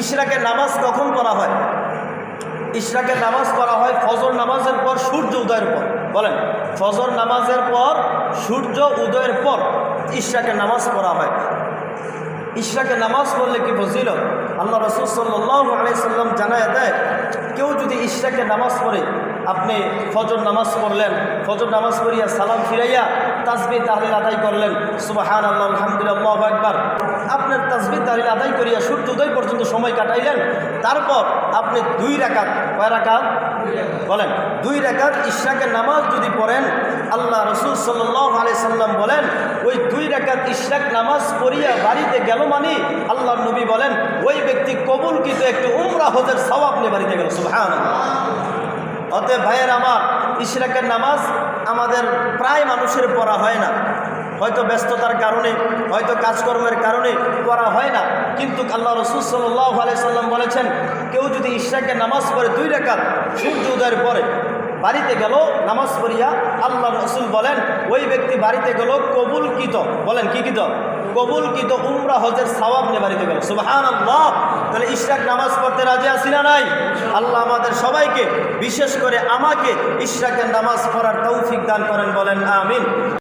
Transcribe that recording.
ইশরাকের নামাজ কখন পড়া হয়? ইশরাকের নামাজ পড়া হয় ফজর নামাজের পর, সূর্য উদয়ের পর। বলেন, ফজর নামাজের পর, সূর্য উদয়ের পর ইশরাকের নামাজ পড়া হয়। ইশরাকের নামাজ পড়লে কি ফজিল আল্লাহ রসুল সাল্লাহ আলাইসাল্লাম জানায় দেয়, কেউ যদি ইশরাকে নামাজ পড়ে, আপনি ফজর নামাজ পড়লেন, ফজর নামাজ পড়িয়া সালাম ফিরাইয়া তাসবি তাহলিল আদায় করলেন। সুবাহান আল্লাহ আলহামদুলিল্লাহ একবার আপনার তাসবি তাহলিল আদায় করিয়া সূর্য উদয় পর্যন্ত সময় কাটাইলেন। তারপর আপনি দুই রাকাত, কয় রাকাত? বলেন, দুই রাকাত ইশরাকের নামাজ যদি পড়েন, আল্লাহ রসুল সাল্লাহ আলাই সাল্লাম বলেন, ওই দুই রাকাত ইশরাক নামাজ পড়িয়া বাড়িতে গেল মানে আল্লাহ নবী বলেন, ওই ব্যক্তি কবুল কিন্তু একটু উমরা হজের সবাব নিয়ে বাড়িতে গেল। সুহান অতএব ভাইয়ের আমার, ইশরাকের নামাজ আমাদের প্রায় মানুষের পড়া হয় না। হয়তো ব্যস্ততার কারণে, হয়তো কাজকর্মের কারণে পড়া হয় না। কিন্তু আল্লাহ রসুল সাল্লাহ আলাইসাল্লাম বলেছেন, কেউ যদি ইশরাকের নামাজ পড়ে দুই রেখাত সূর্য উদয়ের পরে বাড়িতে গেল, নামাজ পড়িয়া আল্লাহ রসুল বলেন, ওই ব্যক্তি বাড়িতে গেল কবুল কবুলকৃত। বলেন, কি কিত? কবুলকৃত উমরা হজের সবাব নিয়ে বাড়িতে গেল। সুবাহান আল্লাহ তাহলে ইশরাক নামাজ পড়তে রাজি আসি না নাই? আল্লাহ আমাদের সবাইকে, বিশেষ করে আমাকে, ইশরাকের নামাজ পড়ার তৌফিক দান করেন, বলেন, আমিন।